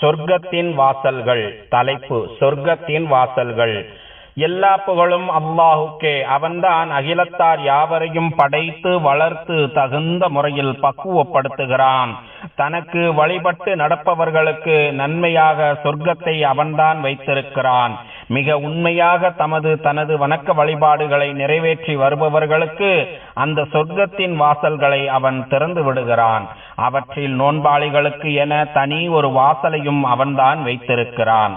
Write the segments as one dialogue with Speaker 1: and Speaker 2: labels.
Speaker 1: சொர்க்கத்தின் வாசல்கள் தலைப்பு சொர்க்கத்தின் வாசல்கள். எல்லா புகழும் அல்லாஹுக்கே. அவன்தான் அகிலத்தார் யாவரையும் படைத்து வளர்த்து தகுந்த முறையில் பக்குவப்படுத்துகிறான். தனக்கு வழிபட்டு நடப்பவர்களுக்கு நன்மையாக சொர்க்கத்தை அவன்தான் வைத்திருக்கிறான். மிக உண்மையாக தமது தனது வணக்க வழிபாடுகளை நிறைவேற்றி வருபவர்களுக்கு அந்த சொர்க்கத்தின் வாசல்களை அவன் திறந்து விடுகிறான். அவற்றில் நோன்பாளிகளுக்கு என தனி ஒரு வாசலையும் அவன்தான் வைத்திருக்கிறான்.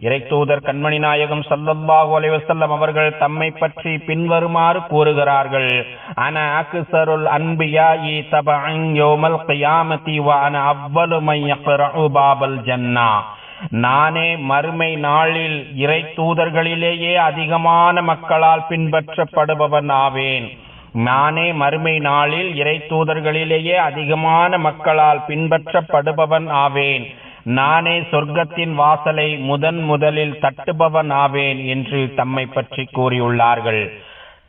Speaker 1: இறைத்தூதர் கண்மணி நாயகம் சல்லல்லாஹு அலைவசல்லம் அவர்கள் தம்மை பற்றி பின்வருமாறு கூறுகிறார்கள். அன அக்சருல் அன்பியாயி தபஅன் யௌமல் கியாமதி வ அன அவ்வலு மை யக்ரஉ பாபல் ஜன்னா. நானே மறுமை நாளில் இறை தூதர்களிலேயே அதிகமான மக்களால் பின்பற்றப்படுபவன் ஆவேன். நானே மறுமை நாளில் இறை தூதர்களிலேயே அதிகமான மக்களால் பின்பற்றப்படுபவன் ஆவேன். நானே சொர்க்கத்தின் வாசலை முதன் முதலில் தட்டுபவன் ஆவேன் என்று தம்மை பற்றி கூறியுள்ளார்கள்.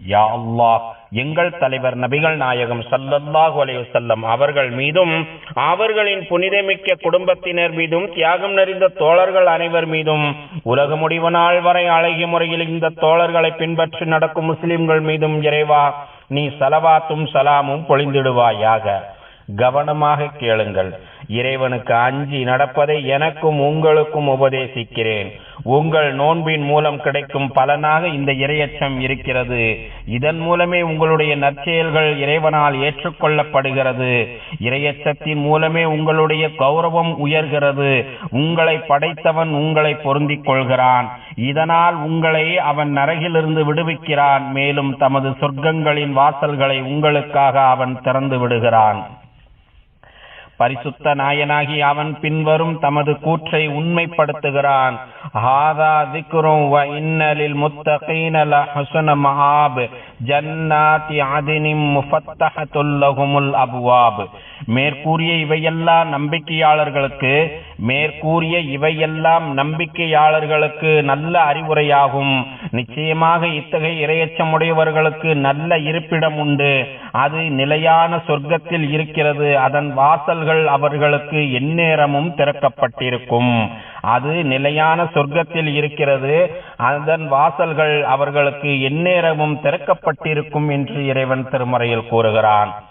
Speaker 1: யா அல்லாஹ் எங்கள் தலைவர் நபிகள் நாயகம் சல்லல்லாஹு அலைஹி அவர்கள் மீதும் அவர்களின் புனிதமிக்க குடும்பத்தினர் மீதும் தியாகம் நிறைந்த தோழர்கள் அனைவர் மீதும் உலக முடிவு நாள் வரை அழகிய முறையில் இந்த தோழர்களை பின்பற்றி நடக்கும் முஸ்லிம்கள் மீதும் இறைவா நீ சலவாத்தும் சலாமும் பொழிந்திடுவாயாக. கவனமாக கேளுங்கள். இறைவனுக்கு அஞ்சி நடப்பதை எனக்கும் உங்களுக்கும் உபதேசிக்கிறேன். உங்கள் நோன்பின் மூலம் கிடைக்கும் பலனாக இந்த இரையச்சம் இருக்கிறது. இதன் மூலமே உங்களுடைய நற்செயல்கள் இறைவனால் ஏற்றுக்கொள்ளப்படுகிறது. இரையச்சத்தின் மூலமே உங்களுடைய கௌரவம் உயர்கிறது. உங்களை படைத்தவன் உங்களை பொருந்திக் கொள்கிறான். இதனால் உங்களை அவன் நரகிலிருந்து விடுவிக்கிறான். மேலும் தமது சொர்க்கங்களின் வாசல்களை உங்களுக்காக அவன் திறந்து விடுகிறான். பரிசுத்த நாயனாகி அவன் பின்வரும் தமது கூற்றை உண்மைப்படுத்துகிறான். ஹாதா திக்ரும் வ இன்னலில் முத்தகீன லஹுஸ்ன மஆப் ஜன்னாதி அதினிம் முஃபத்தஹத்துல் லஹுமுல் அப்வாப். மேற்கூறிய இவையெல்லாம் நம்பிக்கையாளர்களுக்கு மேற்கூறிய இவையெல்லாம் நம்பிக்கையாளர்களுக்கு நல்ல அறிவுரையாகும். நிச்சயமாக இத்தகைய இரையச்சமுடையவர்களுக்கு நல்ல இருப்பிடம் உண்டு. அது நிலையான சொர்க்கத்தில் இருக்கிறது. அதன் வாசல்கள் அவர்களுக்கு எந்நேரமும் திறக்கப்பட்டிருக்கும். அது நிலையான சொர்க்கத்தில் இருக்கிறது. அதன் வாசல்கள் அவர்களுக்கு எந்நேரமும் திறக்கப்பட்டிருக்கும் என்று இறைவன் திருமறையில் கூறுகிறான்.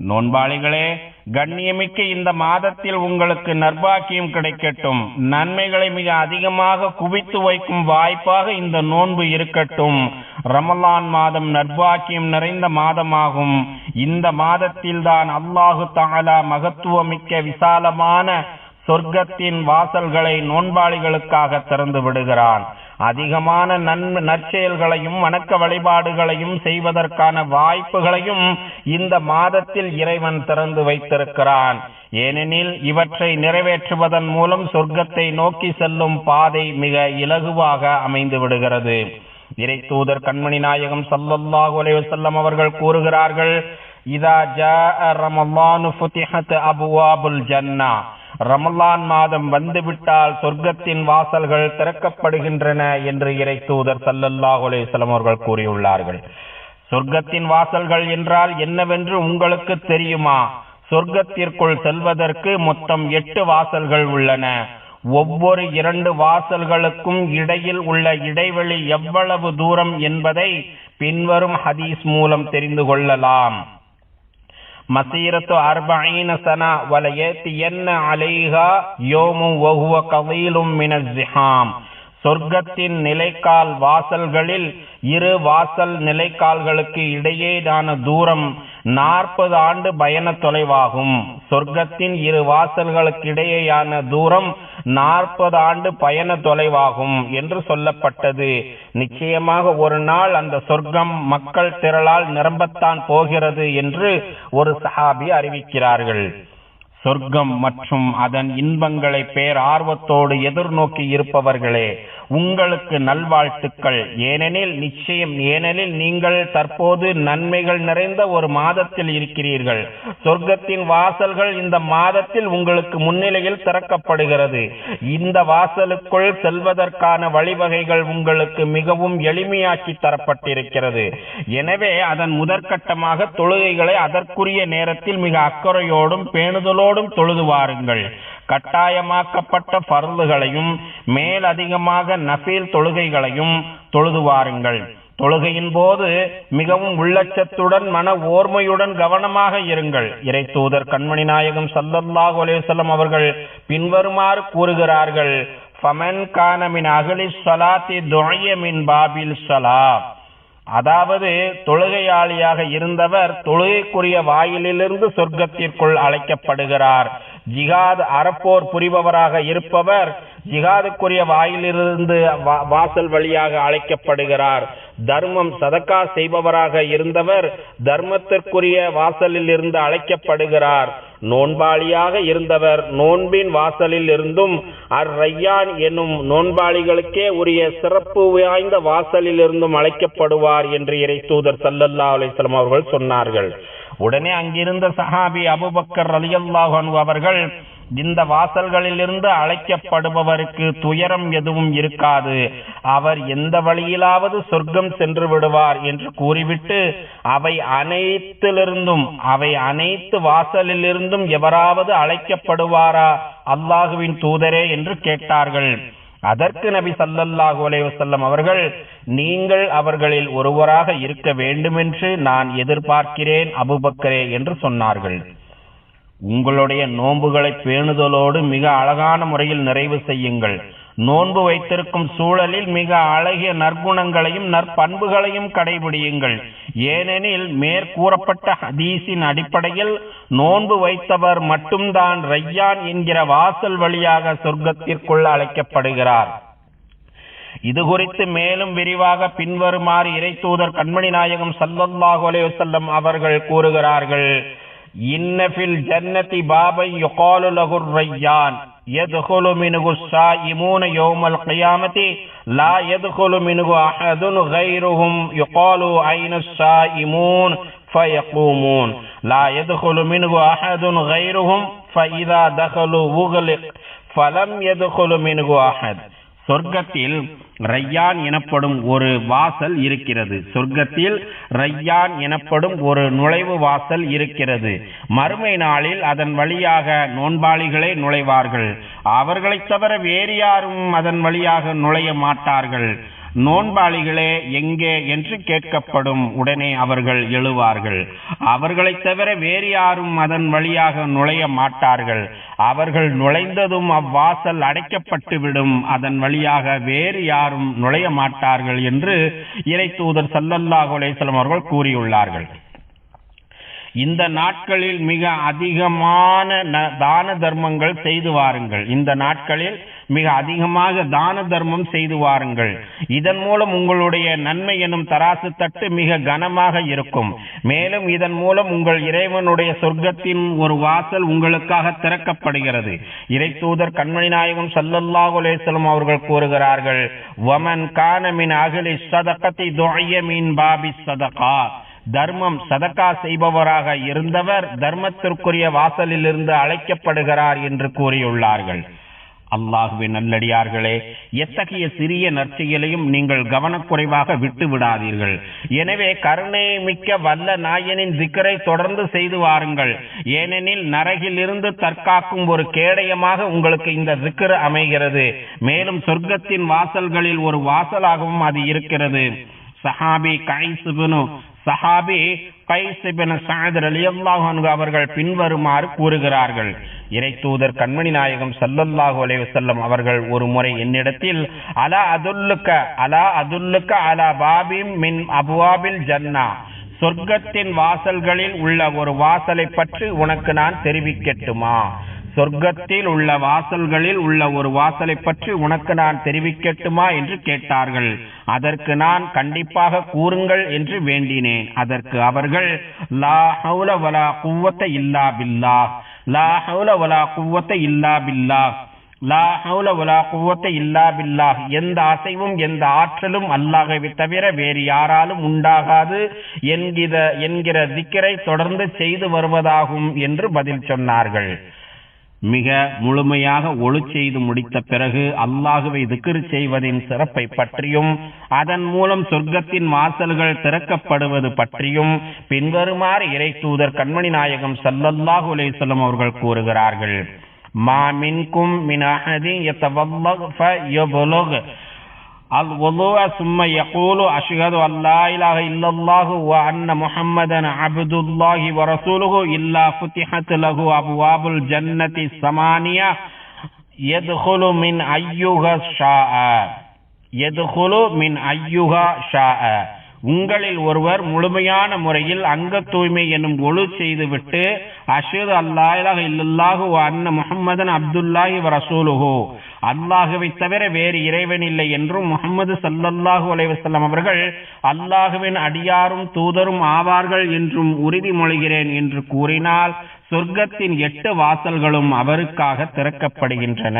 Speaker 1: நோன்பாளிகளே கண்ணியமிக்க இந்த மாதத்தில் உங்களுக்கு நர்பாக்கியம் கிடைக்கட்டும். நன்மைகளை மிக அதிகமாக குவித்து வைக்கும் வாய்ப்பாக இந்த நோன்பு இருக்கட்டும். ரமலான் மாதம் நர்பாக்கியம் நிறைந்த மாதமாகும். இந்த மாதத்தில் தான் அல்லாஹு தாலா மகத்துவமிக்க விசாலமான சொர்க்கத்தின் வாசல்களை நோன்பாளிகளுக்காக திறந்து விடுகிறான். அதிகமான நன்மை நற்செயல்களையும் வணக்க வழிபாடுகளையும் செய்வதற்கான வாய்ப்புகளையும் இந்த மாதத்தில் இறைவன் திறந்து வைத்திருக்கிறான். ஏனெனில் இவற்றை நிறைவேற்றுவதன் மூலம் சொர்க்கத்தை நோக்கி செல்லும் பாதை மிக இலகுவாக அமைந்து விடுகிறது. இறை தூதர் கண்மணி நாயகம் சல்லல்லாஹு அலைஹி வஸல்லம் அவர்கள் கூறுகிறார்கள் இதா ஜ ரமலானு ஃபுதிஹத் அபுவாபுல் ஜன்னா. ரமலான் மாதம் வந்துவிட்டால் சொர்க்கத்தின் வாசல்கள் திறக்கப்படுகின்றன என்று இறை தூதர் சல்லல்லாஹு அலைஹி அவர்கள் கூறியுள்ளார்கள். சொர்க்கத்தின் வாசல்கள் என்றால் என்னவென்று உங்களுக்கு தெரியுமா? சொர்க்கத்திற்குள் செல்வதற்கு மொத்தம் எட்டு வாசல்கள் உள்ளன. ஒவ்வொரு இரண்டு வாசல்களுக்கும் இடையில் உள்ள இடைவெளி எவ்வளவு தூரம் என்பதை பின்வரும் ஹதீஸ் மூலம் தெரிந்து கொள்ளலாம். மசீரத்து அர்பஈன சனா வலயத்தியன்ன அலைஹா யோமும் வஹுவ கவீலும் மினஸ்ஜிஹாம் சொர்க்கத்தின் நிலைக்கால் வாசல்களில் இரு வாசல் நிலைக்கால்களுக்கு இடையேயான தூரம் நாற்பது ஆண்டு பயண தொலைவாகும். சொர்க்கத்தின் இரு வாசல்களுக்கிடையேயான தூரம் நாற்பது ஆண்டு பயண தொலைவாகும் என்று சொல்லப்பட்டது. நிச்சயமாக ஒரு நாள் அந்த சொர்க்கம் மக்கள் திரளால் நிரம்பத்தான் போகிறது என்று ஒரு சஹாபி அறிவிக்கிறார்கள். சொர்க்கம் மற்றும் அதன் இன்பங்களை பேர் ஆர்வத்தோடு எதிர்நோக்கி இருப்பவர்களே உங்களுக்கு நல்வாழ்த்துக்கள். ஏனெனில் நிச்சயம் ஏனெனில் நீங்கள் தற்போது நன்மைகள் நிறைந்த ஒரு மாதத்தில் இருக்கிறீர்கள். சொர்க்கத்தின் வாசல்கள் இந்த மாதத்தில் உங்களுக்கு முன்னிலையில் திறக்கப்படுகிறது. இந்த வாசலுக்குள் செல்வதற்கான வழிவகைகள் உங்களுக்கு மிகவும் எளிமையாக்கி தரப்பட்டிருக்கிறது. எனவே அதன் முதற்கட்டமாக தொழுகைகளை அதற்குரிய நேரத்தில் மிக அக்கறையோடும் பேணுதலோடும் தொழுது வாருங்கள் கட்டாயமாக்கப்பட்ட பருந்துகளையும் மேலதிகமாக நசீல் தொழுகைகளையும் தொழுது வாருங்கள் தொழுகையின் போது மிகவும் உள்ளச்சத்துடன் மன ஓர்மையுடன் கவனமாக இருங்கள். இறை தூதர் கண்மணி நாயகம் சல்லல்லாஹு அலைஹி அவர்கள் பின்வருமாறு கூறுகிறார்கள் ஃபமன் கானமின் அகலி சலாத்தி துஅய பாபில் ஸலா அதாவது தொழுகையாளியாக இருந்தவர் தொழுகைக்குரிய வாயிலிலிருந்து சொர்க்கத்திற்குள் அழைக்கப்படுகிறார். ஜிகாத் அறப்போர் புரிபவராக இருப்பவர் ஜிகாதுக்குரிய வாயிலிருந்து வாசல் வழியாக அழைக்கப்படுகிறார். தர்மம் சதக்கா செய்பவராக இருந்தவர் தர்மத்திற்குரிய வாசலில் இருந்து அழைக்கப்படுகிறார். நோன்பாளியாக இருந்தவர். நோன்பின் வாசலில் இருந்தும் அர் ரையான் என்னும் நோன்பாளிகளுக்கே உரிய சிறப்பு வாய்ந்த வாசலில் இருந்தும் அழைக்கப்படுவார் என்று இறை தூதர் சல்லல்லா அலிஸ்லாம் அவர்கள் சொன்னார்கள். உடனே அங்கிருந்த சஹாபி அபுபக்கர் அலியல்லாஹன் அவர்கள் இந்த வாசல்களிலிருந்து அழைக்கப்படுபவருக்கு துயரம் எதுவும் இருக்காது. அவர் எந்த வழியிலாவது சொர்க்கம் சென்று விடுவார் என்று கூறிவிட்டு அவை அனைத்திலிருந்தும் அவை அனைத்து வாசலிலிருந்தும் எவராவது அழைக்கப்படுவாரா? அல்லாஹுவின் தூதரே என்று கேட்டார்கள். அதற்கு நபி சல்லல்லாஹு அலைவசல்லம் அவர்கள் நீங்கள் அவர்களில் ஒருவராக இருக்க வேண்டுமென்று நான் எதிர்பார்க்கிறேன் அபுபக்கரே என்று சொன்னார்கள். உங்களுடைய நோன்புகளை பேணுதலோடு மிக அழகான முறையில் நிறைவு செய்யுங்கள். நோன்பு வைத்திருக்கும் சூழலில் மிக அழகிய நற்குணங்களையும் நற்பண்புகளையும் கடைபிடியுங்கள். ஏனெனில் மேற்கூறப்பட்ட ஹதீஸின் அடிப்படையில் நோன்பு வைத்தவர் மட்டும்தான் ரையான் என்கிற வாசல் வழியாக சொர்க்கத்திற்குள் அழைக்கப்படுகிறார். இது குறித்து மேலும் விரிவாக பின்வருமாறு இறை தூதர் கண்மணி நாயகம் சல்லல்லாஹு அலைவசல்லம் அவர்கள் கூறுகிறார்கள். إن في الجنة بابا يقال له الريان. يدخل منه الصائمون يوم القيامة. لا يدخل منه أحد غيرهم. يقال أين الصائمون فيقومون. لا يدخل منه أحد غيرهم. فإذا دخلوا أغلق فلم يدخل منه أحد. சொர்க்கத்தில் ரையான் எனப்படும் ஒரு வாசல் இருக்கிறது. சொர்க்கத்தில் ரையான் எனப்படும் ஒரு நுழைவு வாசல் இருக்கிறது. மறுமை நாளில் அதன் வழியாக நோன்பாளிகளே நுழைவார்கள். அவர்களைத் தவிர வேறு யாரும் அதன் வழியாக நுழைய மாட்டார்கள். நோன்பாளிகளே எங்கே என்று கேட்கப்படும் உடனே அவர்கள் எழுவார்கள். அவர்களைத் தவிர வேறு யாரும் அதன் வழியாக நுழைய மாட்டார்கள். அவர்கள் நுழைந்ததும் அவ்வாசல் அடைக்கப்பட்டுவிடும். அதன் வழியாக வேறு யாரும் நுழைய மாட்டார்கள் என்று இறை தூதர் சல்லல்லாஹு அவர்கள் கூறியுள்ளார்கள். இந்த நாட்களில் மிக அதிகமான தான தர்மங்கள் செய்து வாருங்கள். இந்த நாட்களில் மிக அதிகமாக தான தர்மம் செய்து வாருங்கள். இதன் மூலம் உங்களுடைய நன்மை எனும் தராசு தட்டு மிக கனமாக இருக்கும். மேலும் இதன் மூலம் உங்கள் இறைவனுடைய சொர்க்கத்தின் ஒரு வாசல் உங்களுக்காக திறக்கப்படுகிறது. இறை தூதர் கண்மணி நாயகம் சல்லல்லாஹு அலைஹிஸ்ஸலாம் அவர்கள் கூறுகிறார்கள் வமன் கானமின் அகலி சதகத்தை துஅய்ய பாபி சதகா தர்மம் சதக்கா செய்பவராக இருந்தவர் தர்மத்திற்குரிய வாசலிலிருந்து அழைக்கப்படுகிறார் என்று கூறியுள்ளார்கள். அல்லாஹுவின் நல்லடியார்களே எத்தகைய சிறிய நற்செயலையும் நீங்கள் கவனக்குறைவாக விட்டு விடாதீர்கள் எனவே கருணை மிக்க வல்ல நாயனின் திக்கரை தொடர்ந்து செய்து வாருங்கள். ஏனெனில் நரகில் இருந்து தற்காக்கும் ஒரு கேடயமாக உங்களுக்கு இந்த திக்கர் அமைகிறது. மேலும் சொர்க்கத்தின் வாசல்களில் ஒரு வாசலாகவும் அது இருக்கிறது. சஹாபி கைசுபனு சஹாபி கைசிபின் சாதர் அலி அன்ஹு அவர்கள் பின்வருமாறு கூறுகிறார்கள். இறை தூதர் கண்மணி நாயகம் சல்லல்லாஹு அலைஹி அவர்கள் ஒரு முறை என்னிடத்தில் அலா அதுல்லுக்க அலா அதுல்லுக்க அலா பாபிம் மின் அபுவாபில் ஜன்னா. சொர்க்கத்தின் வாசல்களில் உள்ள ஒரு வாசலை பற்றி உனக்கு நான் தெரிவிக்கட்டுமா? சொர்க்கத்தில் உள்ள வாசல்களில் உள்ள ஒரு வாசலை பற்றி உனக்கு நான் தெரிவிக்கட்டுமா என்று கேட்டார்கள். அதற்கு நான் கண்டிப்பாக கூறுங்கள் என்று வேண்டினேன். அதற்கு அவர்கள் லா ஹவுல வலா குவத்த இல்லா பில்லா லா ஹவுல வலா குவத்தை இல்லா பில்லா லா ஹவுல வலா குவத்தை இல்லா பில்லா எந்த அசைவும் எந்த ஆற்றலும் அல்லாஹவை தவிர வேறு யாராலும் உண்டாகாது என்கிற என்கிற திக்கரை தொடர்ந்து செய்து வருவதாகும் என்று பதில் சொன்னார்கள். மிக முழுமையாக ஒளி செய்து முடித்த பிறகு அல்லாஹுவை திக்ரு செய்வதின் சிறப்பை பற்றியும் அதன் மூலம் சொர்க்கத்தின் வாசல்கள் திறக்கப்படுவது பற்றியும் பின்வருமாறு இறை தூதர் கண்மணி நாயகம் சல்லல்லாஹு அலேசல்லம் அவர்கள் கூறுகிறார்கள். மா மின்கும் மின் அஹதி அல் ஒலுவ சும்ம யகூலு அஷ்ஹது அல்லா இலாக இல்லல்லாஹு வ அன்ன முஹம்மதன் அப்துல்லாஹி வ ரசூலுஹு லஹு அபுவாபுல் ஜன்னதி சமானியா யத்ஹுலு மின் ஐயுஹ ஷாஅ யத்ஹுலு மின் ஐயுஹ ஷாஅ உங்களில் ஒருவர் முழுமையான முறையில் அங்க தூய்மை எனும் ஒழு செய்துவிட்டு அஷது அல்லாஹ் இல்லல்லாஹு அன்ன முஹம்மதன் அப்துல்லாஹி வ அல்லாஹுவை தவிர வேறு இறைவன் இல்லை என்றும் முகமது சல்லல்லாஹு அலைவசல்லம் அவர்கள் அல்லாஹுவின் அடியாரும் தூதரும் ஆவார்கள் என்றும் உறுதிமொழிகிறேன் என்று கூறினால் சொர்க்கத்தின் எட்டு வாசல்களும் அவருக்காக திறக்கப்படுகின்றன.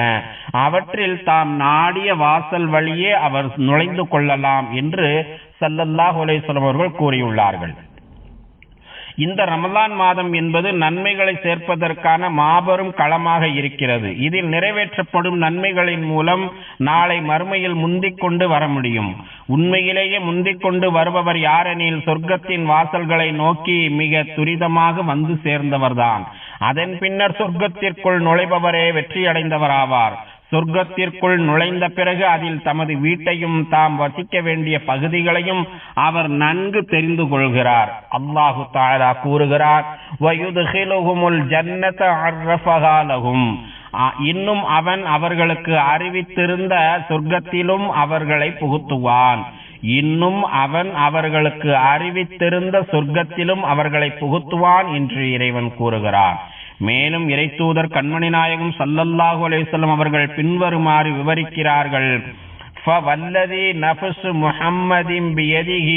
Speaker 1: அவற்றில் தாம் நாடிய வாசல் வழியே அவர் நுழைந்து கொள்ளலாம் என்று சல்லல்லாஹு அலைவசல்லம் அவர்கள் கூறியுள்ளார்கள். இந்த ரமலான் மாதம் என்பது நன்மைகளை சேர்ப்பதற்கான மாபெரும் களமாக இருக்கிறது. இதில் நிறைவேற்றப்படும் நன்மைகளின் மூலம் நாளை மறுமையில் முந்திக் கொண்டு வர முடியும். உண்மையிலேயே முந்திக் கொண்டு வருபவர் யாரெனில் சொர்க்கத்தின் வாசல்களை நோக்கி மிக துரிதமாக வந்து சேர்ந்தவர்தான். அதன் பின்னர் சொர்க்கத்திற்குள் நுழைபவரே வெற்றியடைந்தவராவார். சொர்க்கத்திற்குள் நுழைந்த பிறகு அதில் தமது வீட்டையும் தாம் வசிக்க வேண்டிய பகுதிகளையும் அவர் நன்கு தெரிந்து கொள்கிறார். அல்லாஹு தாரா கூறுகிறார் ஜன்னத இன்னும் அவன் அவர்களுக்கு அறிவித்திருந்த சொர்க்கத்திலும் அவர்களை புகுத்துவான். இன்னும் அவன் அவர்களுக்கு அறிவித்திருந்த சொர்க்கத்திலும் அவர்களை புகுத்துவான் என்று இறைவன் கூறுகிறான். மேலும் இறைத்தூதர் கண்மணி நாயகம் சல்லல்லாஹு அலைவசல்லம் அவர்கள் பின்வருமாறு விவரிக்கிறார்கள் فوالذي نفس محمد بيده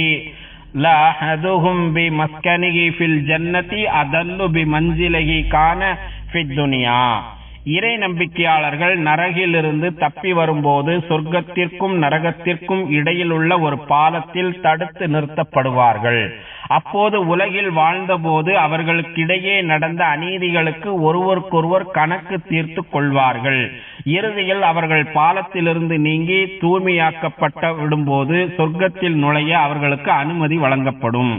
Speaker 1: لأحدهم بمسكنه في الجنة أدل بمنزله كان في الدنيا இறை நம்பிக்கையாளர்கள் நரகிலிருந்து தப்பி வரும்போது சொர்க்கத்திற்கும் நரகத்திற்கும் இடையில் உள்ள ஒரு பாலத்தில் தடுத்து நிறுத்தப்படுவார்கள் அப்போது உலகில் வாழ்ந்தபோது அவர்களுக்கிடையே நடந்த அநீதிகளுக்கு ஒருவருக்கொருவர் கணக்கு தீர்த்து கொள்வார்கள். இறுதியில் அவர்கள் பாலத்திலிருந்து நீங்கி தூய்மையாக்கப்பட்ட விடும்போது சொர்க்கத்தில் நுழைய அவர்களுக்கு அனுமதி வழங்கப்படும்.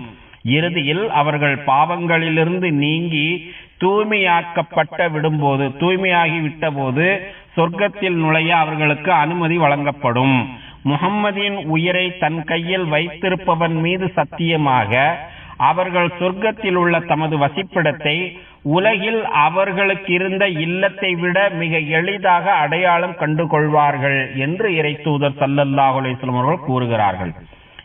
Speaker 1: இறுதியில் அவர்கள் பாவங்களிலிருந்து நீங்கி தூய்மையாக்கப்பட்ட விடும்போது தூய்மையாகி விட்டபோது சொர்க்கத்தில் நுழைய அவர்களுக்கு அனுமதி வழங்கப்படும். முகம்மதின் உயிரை தன் கையில் வைத்திருப்பவன் மீது சத்தியமாக அவர்கள் சொர்க்கத்தில் உள்ள தமது வசிப்பிடத்தை உலகில் அவர்களுக்கு இருந்த இல்லத்தை விட மிக எளிதாக அடையாளம் கண்டு கொள்வார்கள் என்று இறை தூதர் அவர்கள் கூறுகிறார்கள்.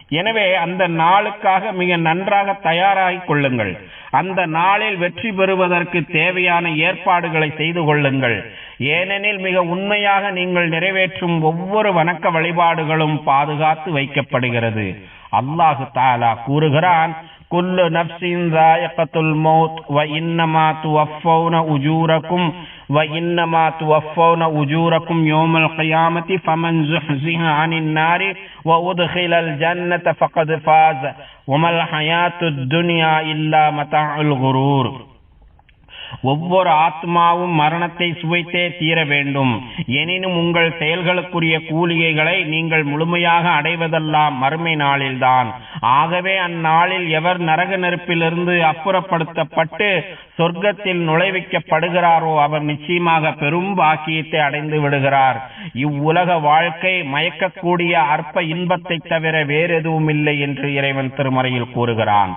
Speaker 1: எனவே அந்த நாளுக்காக மிக நன்றாக தயாராகிக் கொள்ளுங்கள். அந்த நாளில் வெற்றி பெறுவதற்கு தேவையான ஏற்பாடுகளை செய்து கொள்ளுங்கள். ஏனெனில் மிக உண்மையாக நீங்கள் நிறைவேற்றும் ஒவ்வொரு வணக்க வழிபாடுகளும் பாதுகாத்து வைக்கப்படுகிறது. அல்லாஹு தாலா கூறுகிறான் குல்லு நப்சின் ராயக்கத்துல் மௌத் வ இன்னமா துவஃபௌன உஜூரக்கும் வ இன்னமா துவஃபௌன உஜூரக்கும் யோமல் கியாமத்தி ஃபமன் ஜுஹ்ஸிஹ அனின் நாரி வ உத்ஹிலல் ஜன்னத ஃபகத் ஃபாஸ் வமல் ஹயாத்துத் துன்யா இல்லா ஒவ்வொரு ஆத்மாவும் மரணத்தை சுவைத்தே தீர வேண்டும். எனினும் உங்கள் செயல்களுக்குரிய கூலிகைகளை நீங்கள் முழுமையாக அடைவதெல்லாம் மறுமை நாளில்தான். ஆகவே அந்நாளில் எவர் நரக நெருப்பிலிருந்து அப்புறப்படுத்தப்பட்டு சொர்க்கத்தில் நுழைவிக்கப்படுகிறாரோ அவர் நிச்சயமாக பெரும் பாக்கியத்தை அடைந்து விடுகிறார். இவ்வுலக வாழ்க்கை மயக்கக்கூடிய அற்ப இன்பத்தை தவிர வேறெதுவும் இல்லை என்று இறைவன் திருமறையில் கூறுகிறான்.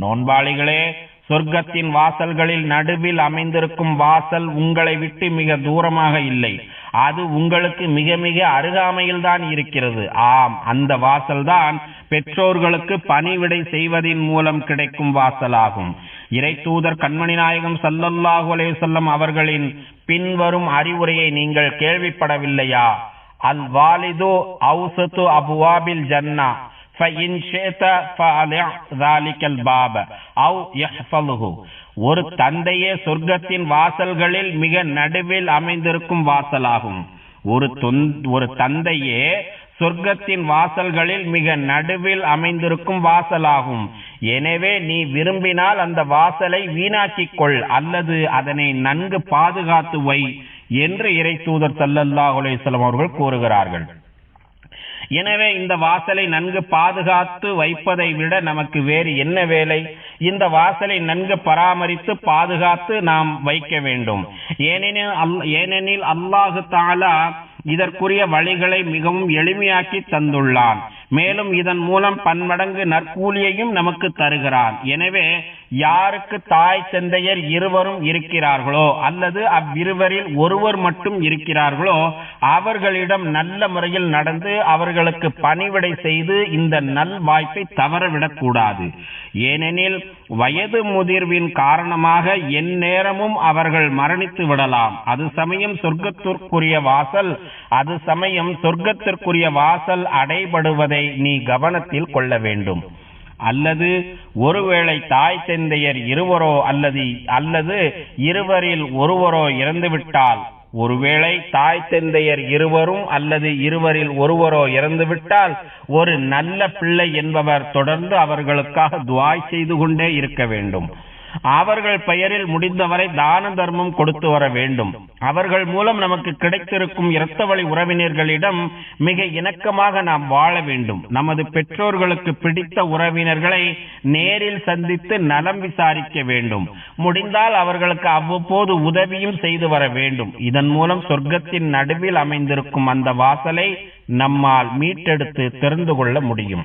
Speaker 1: நோன்பாளிகளே சொர்க்கத்தின் வாசல்களில் நடுவில் அமைந்திருக்கும் வாசல் உங்களை விட்டு மிக தூரமாக இல்லை. அது உங்களுக்கு மிக மிக அருகாமையில் தான் இருக்கிறது. ஆம் அந்த வாசல்தான் பெற்றோர்களுக்கு பணிவிடை செய்வதின் மூலம் கிடைக்கும் வாசலாகும். இறை தூதர் கண்மணி நாயகம் சல்லல்லாஹு அலேசல்லம் அவர்களின் பின்வரும் அறிவுரையை நீங்கள் கேள்விப்படவில்லையா? அல் வாலிது அவுசத்து அபுவாபில் ஜன்னா. فإن شئت فألع ذلك الباب أو يحفظه ஒரு தந்தையே சொர்க்கத்தின் வாசல்களில் மிக நடுவில் அமைந்திருக்கும் வாசலாகும் ஒரு தொந்- ஒரு தந்தையே சொர்க்கத்தின் வாசல்களில் மிக நடுவில் அமைந்திருக்கும் வாசலாகும் எனவே நீ விரும்பினால் அந்த வாசலை வீணாக்கிக் கொள் அல்லது அதனை நன்கு பாதுகாத்து வை என்று இறை தூதர் ஸல்லல்லாஹு அலைஹி வஸல்லம் அவர்கள் கூறுகிறார்கள் எனவே இந்த வாசலை நன்கு பாதுகாத்து வைப்பதை விட நமக்கு வேறு என்ன வேலை? இந்த வாசலை நன்கு பராமரித்து பாதுகாத்து நாம் வைக்க வேண்டும். ஏனெனில் அல்- ஏனெனில் அல்லாஹு தாலா இதற்குரிய வழிகளை மிகவும் எளிமையாக்கி தந்துள்ளான். மேலும் இதன் மூலம் பன்மடங்கு நற்கூலியையும் நமக்கு தருகிறான். எனவே யாருக்கு தாய் தந்தையர் இருவரும் இருக்கிறார்களோ அல்லது அவ்விருவரில் ஒருவர் மட்டும் இருக்கிறார்களோ அவர்களிடம் நல்ல முறையில் நடந்து அவர்களுக்கு பணிவிடை செய்து இந்த நல் வாய்ப்பை தவறவிடக் கூடாது ஏனெனில் வயது முதிர்வின் காரணமாக எந்நேரமும் அவர்கள் மரணித்து விடலாம். அது சமயம் சொர்க்கத்திற்குரிய வாசல் அது சமயம் சொர்க்கத்திற்குரிய வாசல் அடைபடுவதை நீ கவனத்தில் கொள்ள வேண்டும். அல்லது ஒருவேளை தாய் தந்தையர் இருவரோ அல்லது அல்லது இருவரில் ஒருவரோ இறந்துவிட்டால் ஒருவேளை தாய் தந்தையர் இருவரும் அல்லது இருவரில் ஒருவரோ இறந்துவிட்டால் ஒரு நல்ல பிள்ளை என்பவர் தொடர்ந்து அவர்களுக்காக துவாய் செய்து கொண்டே இருக்க வேண்டும். அவர்கள் பெயரில் முடிந்தவரை தான தர்மம் கொடுத்து வர வேண்டும். அவர்கள் மூலம் நமக்கு கிடைத்திருக்கும் இரத்த வழி உறவினர்களிடம் மிக இணக்கமாக நாம் வாழ வேண்டும். நமது பெற்றோர்களுக்கு பிடித்த உறவினர்களை நேரில் சந்தித்து நலம் விசாரிக்க வேண்டும். முடிந்தால் அவர்களுக்கு அவ்வப்போது உதவியும் செய்து வர வேண்டும். இதன் மூலம் சொர்க்கத்தின் நடுவில் அமைந்திருக்கும் அந்த வாசலை நம்மால் மீட்டெடுத்து தெரிந்து கொள்ள முடியும்.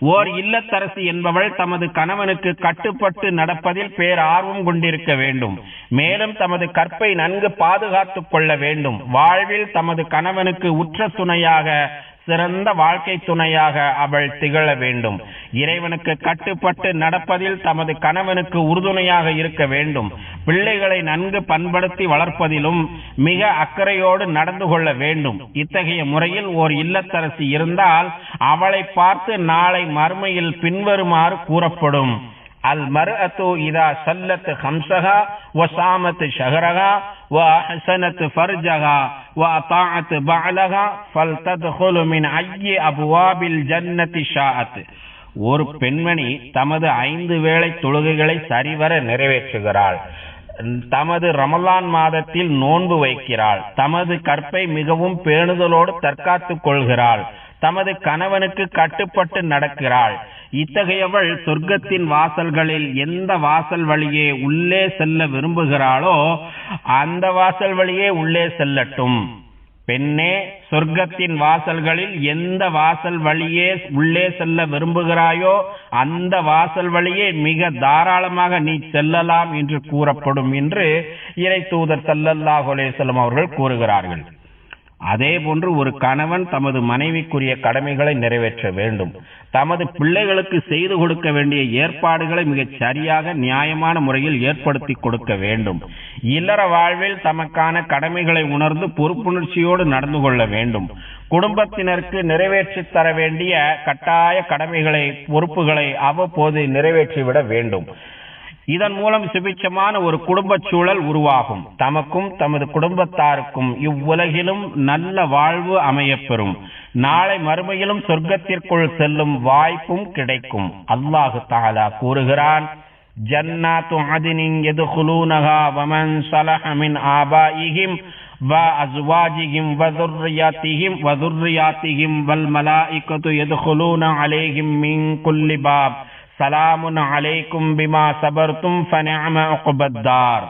Speaker 1: ஓர் இல்லத்தரசி என்பவள் தமது கணவனுக்கு கட்டுப்பட்டு நடப்பதில் பேரார்வம் கொண்டிருக்க வேண்டும். மேலும் தமது கற்பை நன்கு பாதுகாத்துக் கொள்ள வேண்டும். வாழ்வில் தமது கணவனுக்கு உற்ற துணையாக சிறந்த வாழ்க்கை துணையாக அவள் திகழ வேண்டும். இறைவனுக்கு கட்டுப்பட்டு நடப்பதில் தமது கணவனுக்கு உறுதுணையாக இருக்க வேண்டும். பிள்ளைகளை நன்கு பண்படுத்தி வளர்ப்பதிலும் மிக அக்கறையோடு நடந்து கொள்ள வேண்டும். இத்தகைய முறையில் ஓர் இல்லத்தரசி இருந்தால் அவளை பார்த்து நாளை மறுமையில் பின்வருமாறு கூறப்படும். அல் மரஅத்து இதா சல்லத் ஹம்சஹா வ சாமத் ஷஹரஹா வ அஹ்சனத் ஃபர்ஜஹா வ அதாஅத் பஅலஹா ஃபல்தத்ஹுலு மின் ஐயி அபுவாபில் ஜன்னதி ஷாஅத். ஒரு பெண்மணி தமது ஐந்து வேளை தொழுகைகளை சரிவர நிறைவேற்றுகிறாள். தமது ரமலான் மாதத்தில் நோன்பு வைக்கிறாள். தமது கற்பை மிகவும் பேணுதலோடு தற்காத்துக் கொள்கிறாள். தமது கணவனுக்கு கட்டுப்பட்டு நடக்கிறாள். இத்தகையவள் சொர்க்கத்தின் வாசல்களில் எந்த வாசல் வழியே உள்ளே செல்ல விரும்புகிறாளோ அந்த வாசல் வழியே உள்ளே செல்லட்டும். பெண்ணே சொர்க்கத்தின் வாசல்களில் எந்த வாசல் வழியே உள்ளே செல்ல விரும்புகிறாயோ அந்த வாசல் வழியே மிக தாராளமாக நீ செல்லலாம் என்று கூறப்படும் என்று இறை தூதர் சல்லல்லாஹு செல்லும் அவர்கள் கூறுகிறார்கள். அதே போன்று ஒரு கணவன் தமது மனைவிக்குரிய கடமைகளை நிறைவேற்ற வேண்டும். தமது பிள்ளைகளுக்கு செய்து கொடுக்க வேண்டிய ஏற்பாடுகளை மிகச் சரியாக நியாயமான முறையில் ஏற்படுத்தி கொடுக்க வேண்டும். இல்லற வாழ்வில் தமக்கான கடமைகளை உணர்ந்து பொறுப்புணர்ச்சியோடு நடந்து கொள்ள வேண்டும். குடும்பத்தினருக்கு நிறைவேற்றி தர வேண்டிய கட்டாய கடமைகளை பொறுப்புகளை அவ்வப்போது நிறைவேற்றிவிட வேண்டும். இதன் மூலம் சுபிட்சமான ஒரு குடும்பச் சூழல் உருவாகும் தமக்கும் தமது குடும்பத்தாருக்கும் இவ்வுலகிலும் நல்ல வாழ்வு அமையப்பெறும் நாளை மறுமையிலும் சொர்க்கத்திற்குள் செல்லும் வாய்ப்பும் கிடைக்கும் அல்லாஹு தாலா கூறுகிறான் ஜன்னாத்து அதினின் எதுகுலூனகா வமன் சலஹ மின் ஆபாயிஹிம் وأزواجهم وذرياتهم وذرياتهم والملائكة يدخلون عليهم من كل باب சலாமுன் அலைக்கும் பிமா சபர்த்தும் ஃபனாமதார்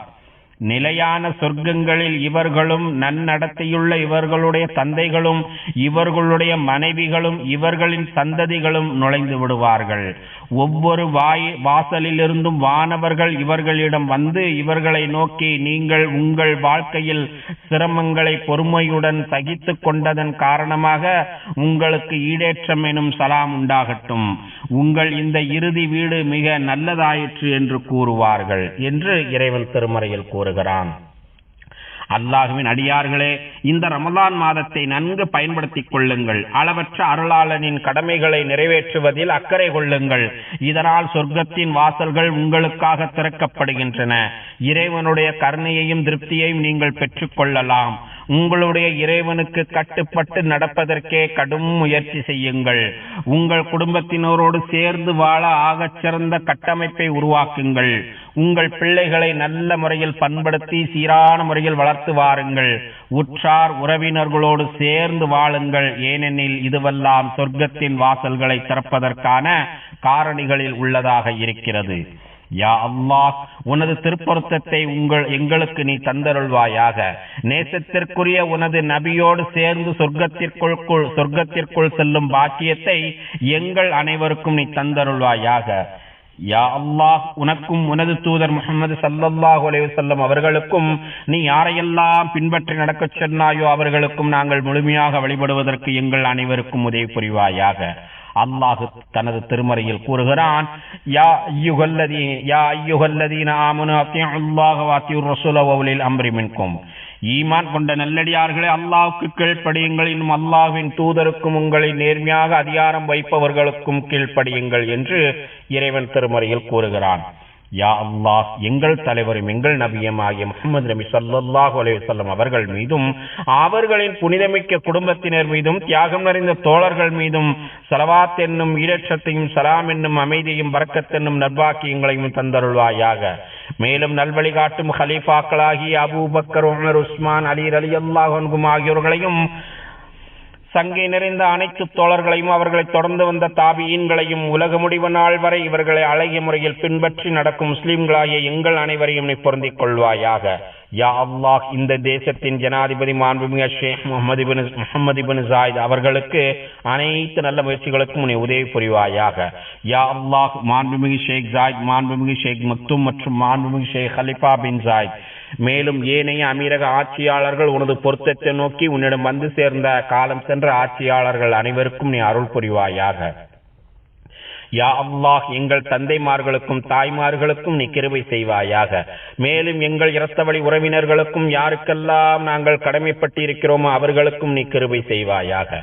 Speaker 1: நிலையான சொர்க்கங்களில் இவர்களும் நன்னடத்தையுள்ள இவர்களுடைய தந்தைகளும் இவர்களுடைய மனைவிகளும் இவர்களின் சந்ததிகளும் நுழைந்து விடுவார்கள். ஒவ்வொரு வாய் வாசலிலிருந்தும் வானவர்கள் இவர்களிடம் வந்து இவர்களை நோக்கி நீங்கள் உங்கள் வாழ்க்கையில் சிரமங்களை பொறுமையுடன் சகித்து கொண்டதன் காரணமாக உங்களுக்கு ஈடேற்றம் எனும் சலாம் உண்டாகட்டும். உங்கள் இந்த இறுதி வீடு மிக நல்லதாயிற்று என்று கூறுவார்கள் என்று இறைவன் திருமறையில் கூறுகிறான். அல்லாஹுவின் அடியார்களே இந்த ரமலான் மாதத்தை நன்கு பயன்படுத்திக் கொள்ளுங்கள். அளவற்ற அருளாளனின் கடமைகளை நிறைவேற்றுவதில் அக்கறை கொள்ளுங்கள். இதனால் சொர்க்கத்தின் வாசல்கள் உங்களுக்காக திறக்கப்படுகின்றன. இறைவனுடைய கருணையையும் திருப்தியையும் நீங்கள் பெற்றுக் கொள்ளலாம். உங்களுடைய இறைவனுக்கு கட்டுப்பட்டு நடப்பதற்கே கடும் முயற்சி செய்யுங்கள். உங்கள் குடும்பத்தினரோடு சேர்ந்து வாழ ஆகச் சிறந்த கட்டமைப்பை உருவாக்குங்கள். உங்கள் பிள்ளைகளை நல்ல முறையில் பண்படுத்தி சீரான முறையில் வளர்த்து வாருங்கள். உற்றார் உறவினர்களோடு சேர்ந்து வாழுங்கள். ஏனெனில் இதுவெல்லாம் சொர்க்கத்தின் வாசல்களை திறப்பதற்கான காரணிகளில் உள்ளதாக இருக்கிறது. யா அல்லாஹ் உனது திருப்பொருத்தத்தை உங்கள் எங்களுக்கு நீ தந்தருள்வாயாக. நேசத்திற்குரிய உனது நபியோடு சேர்ந்து சொர்க்கத்திற்குள் சொர்க்கத்திற்குள் செல்லும் பாக்கியத்தை எங்கள் அனைவருக்கும் நீ தந்தருள்வாயாக. யா அல்லாஹ் உனக்கும் உனது தூதர் முகமது சல்லல்லாஹ் அலைஹி அவர்களுக்கும் நீ யாரையெல்லாம் பின்பற்றி நடக்கச் சொன்னாயோ அவர்களுக்கும் நாங்கள் முழுமையாக வழிபடுவதற்கு எங்கள் அனைவருக்கும் உதவி புரிவாயாக. அல்லாஹு தனது திருமறையில் கூறுகிறான் யா ஐயுகல்லதி யா ஐயுகல்லதீன ஆமனு அத்தியுல்லாஹ வாத்தியுர் ரசூல அம்ரி மின்கும். ஈமான் கொண்ட நல்லடியார்களே அல்லாவுக்கு கீழ்ப்படியுங்கள். இன்னும் அல்லாஹ்வின் தூதருக்கும் உங்களை நேர்மையாக அதிகாரம் வைப்பவர்களுக்கும் கீழ்ப்படியுங்கள் என்று இறைவன் திருமறையில் கூறுகிறான். யா அல்லாஹ் எங்கள் தலைவரும் எங்கள் நபியும் ஆகிய முகமது நபி சல்லாஹூ அலைஹி அவர்கள் மீதும் அவர்களின் புனிதமிக்க குடும்பத்தினர் மீதும் தியாகம் நிறைந்த தோழர்கள் மீதும் சலவாத் என்னும் ஈரட்சத்தையும் சலாம் என்னும் அமைதியும் வரக்கத் என்னும் நர்பாக்கியங்களையும் தந்தருள்வாயாக. மேலும் நல்வழி காட்டும் ஹலீஃபாக்களாகி அபூபக்கர் உமர் உஸ்மான் அலி அலி அல்லாஹ் ஆகியோர்களையும் சங்கை நிறைந்த அனைத்து தோழர்களையும் அவர்களை தொடர்ந்து வந்த தாபியீன்களையும் உலக முடிவு நாள் வரை இவர்களை அழகிய முறையில் பின்பற்றி நடக்கும் முஸ்லிம்களாகிய எங்கள் அனைவரையும் நீ பொருந்திக் கொள்வாயாக. யா அல்லாஹ் இந்த தேசத்தின் ஜனாதிபதி மாண்புமிகு Sheikh Mohammed bin Mohammed bin Zayed அவர்களுக்கு அனைத்து நல்ல முயற்சிகளுக்கும் நீ உதவி புரிவாயாக. யா அல்லாஹ் மாண்புமிகு ஷேக் ஜாயித் மாண்புமிகு ஷேக் மக்தும் மற்றும் மாண்புமிகு ஷேக் ஹலிஃபா பின் ஜாயித் மேலும் ஏனைய அமீரக ஆட்சியாளர்கள் உனது பொருத்தத்தை நோக்கி உன்னிடம் வந்து சேர்ந்த காலம் சென்ற ஆட்சியாளர்கள் அனைவருக்கும் நீ அருள் புரிவாயாக. யா அல்லாஹ் எங்கள் தந்தைமார்களுக்கும் தாய்மார்களுக்கும் நீ கிருபை செய்வாயாக. மேலும் எங்கள் இரத்தவழி உறவினர்களுக்கும் யாருக்கெல்லாம் நாங்கள் கடமைப்பட்டு இருக்கிறோமோ அவர்களுக்கும் நீ கிருபை செய்வாயாக.